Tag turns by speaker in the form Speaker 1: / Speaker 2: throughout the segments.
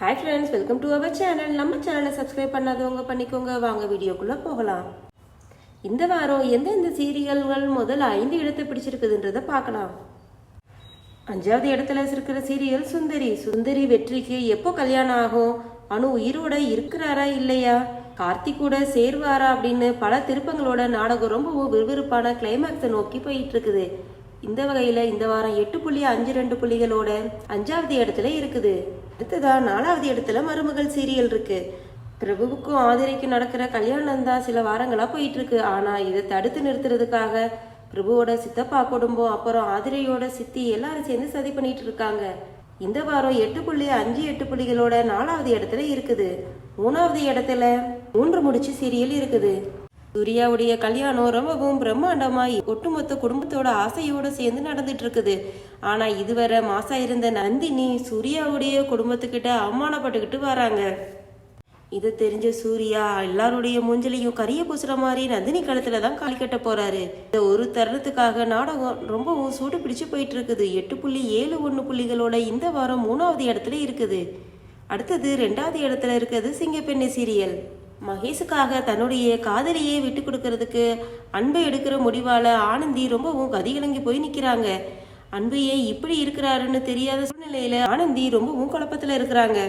Speaker 1: Hi friends welcome to our channel நம்ம சேனலை subscribe பண்ணாதவங்க பண்ணிக்கோங்க. வாங்க வீடியோக்குள்ளே போகலாம். இந்த வாரம் எந்தெந்த சீரியல்கள் முதல் ஐந்து இடத்தை பிடிச்சிருக்குதுன்றதை பார்க்கலாம். அஞ்சாவது இடத்துல இருக்கிற சீரியல் சுந்தரி. சுந்தரி வெற்றிக்கு எப்போ கல்யாணம் ஆகும்? அனு உயிரோட இருக்கிறாரா இல்லையா? கார்த்திக் கூட சேர்வாரா அப்படின்னு பல திருப்பங்களோட நாடகம் ரொம்பவும் விறுவிறுப்பான கிளைமேக்ஸை நோக்கி போயிட்டு இருக்குது. இந்த வகையில இந்த வாரம் எட்டு புள்ளி அஞ்சு ரெண்டு புள்ளிகளோட அஞ்சாவது இடத்துல இருக்குது. அடுத்ததா நாலாவது இடத்துல மருமகள் சீரியல் இருக்கு. பிரபுவுக்கும் ஆதிரைக்கும் நடக்கிற கல்யாணம் தான் சில வாரங்களா போயிட்டு இருக்கு ஆனா இதை தடுத்து நிறுத்துறதுக்காக பிரபுவோட சித்தப்பா குடும்பம் அப்புறம் ஆதிரையோட சித்தி எல்லாரும் சேர்ந்து சதி பண்ணிட்டு இருக்காங்க. இந்த வாரம் எட்டு புள்ளி அஞ்சு எட்டு புள்ளிகளோட நாலாவது இடத்துல இருக்குது. மூணாவது இடத்துல மூன்று முடிச்சு சீரியல் இருக்குது. சூர்யாவுடைய கல்யாணம் ரொம்பவும் பிரம்மாண்டமாய் ஒட்டுமொத்த குடும்பத்தோட ஆசையோட சேர்ந்து நடந்துட்டு இருக்குது ஆனா இதுவரை மாசா இருந்த நந்தினி சூர்யாவுடைய குடும்பத்துக்கிட்ட அவமானப்பட்டுக்கிட்டு வராங்க. இது தெரிஞ்ச சூர்யா எல்லாருடைய மூஞ்சலையும் கரிய பூசுற மாதிரி நந்தினி கழுத்துல தான் கால் கட்ட போறாரு. இந்த ஒரு தருணத்துக்காக நாடகம் ரொம்பவும் சூடு பிடிச்சு போயிட்டு இருக்குது எட்டு புள்ளி ஏழு ஒன்று புள்ளிகளோட இந்த வாரம் மூணாவது இடத்துல இருக்குது. அடுத்தது ரெண்டாவது இடத்துல இருக்கிறது சிங்கப்பெண்ணை சீரியல். மகேஷுக்காக தன்னுடைய காதலியை விட்டு கொடுக்கறதுக்கு அன்பை எடுக்கிற முடிவால ஆனந்தி ரொம்பவும் கதிகலங்கி போய் நிக்கிறாங்க. அன்பையே இப்படி இருக்கிறாருன்னு தெரியாத சூழ்நிலையில ஆனந்தி ரொம்பவும் குழப்பத்துல இருக்கிறாங்க.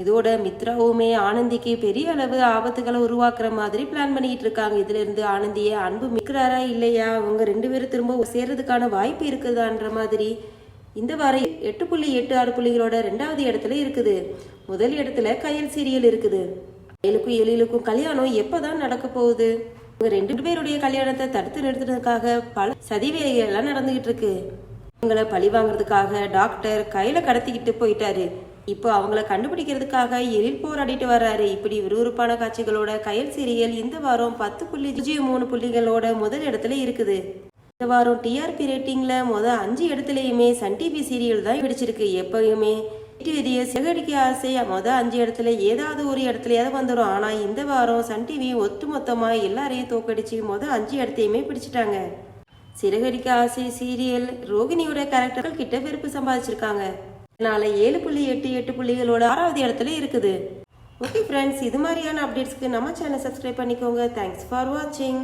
Speaker 1: இதோட மித்ராவுமே ஆனந்திக்கு பெரிய அளவு ஆபத்துகளை உருவாக்குற மாதிரி பிளான் பண்ணிட்டு இருக்காங்க. இதுல இருந்து ஆனந்திய அன்பு மிக்கிறாரா இல்லையா? அவங்க ரெண்டு பேரும் திரும்ப சேர்றதுக்கான வாய்ப்பு இருக்குதான்ற மாதிரி இந்த வாரம் எட்டு புள்ளி எட்டு ஆறு புள்ளிகளோட ரெண்டாவது இடத்துல இருக்குது. முதல் இடத்துல கயல் சீரியல் இருக்குது. ஏழுக்கும் எழிலுக்கும் கல்யாணம் எப்பதான் நடக்க போகுது? இவங்க ரெண்டு பேருடைய கல்யாணத்தை தடுத்து நிறுத்துறதுக்காக பல சதி எல்லாம் நடந்துகிட்டு இருக்கு. இவங்களை பழி வாங்குறதுக்காக டாக்டர் கையில கடத்திக்கிட்டு போயிட்டாரு. இப்போ அவங்கள கண்டுபிடிக்கிறதுக்காக எழில் போராடிட்டு வர்றாரு. இப்படி விறுவிறுப்பான காட்சிகளோட கயல் சீரியல் இந்த வாரம் பத்து புள்ளி பூஜ்ஜியம் மூணு புள்ளிகளோட முதல் இடத்துல இருக்குது. இந்த வாரம் டிஆர்பி ரேட்டிங்ல முத அஞ்சு இடத்துலயுமே சன் டிவி சீரியல் தான் பிடிச்சிருக்கு. எப்பயுமே டிவிய சிகடிக்க ஆசை. மொதல் அஞ்சு இடத்துல ஏதாவது ஒரு இடத்துலையாவது வந்துடும் ஆனா இந்த வாரம் சன் டிவி ஒட்டுமொத்தமா எல்லாரையும் தோக்கடிச்சு மொதல் அஞ்சு இடத்தையுமே பிடிச்சிட்டாங்க. சிறகடிக்க ஆசை சீரியல் ரோகிணியோட கேரக்டர்கள் கிட்ட வெறுப்பு சம்பாதிச்சிருக்காங்க. இதனால ஏழு புள்ளி எட்டு எட்டு புள்ளிகளோட ஆறாவது இடத்துல இருக்குது. ஓகே ஃப்ரெண்ட்ஸ் இது மாதிரியான அப்டேட்ஸ்க்கு நம்ம சேனல் சப்ஸ்கிரைப் பண்ணிக்கோங்க. தேங்க்ஸ் ஃபார் வாட்சிங்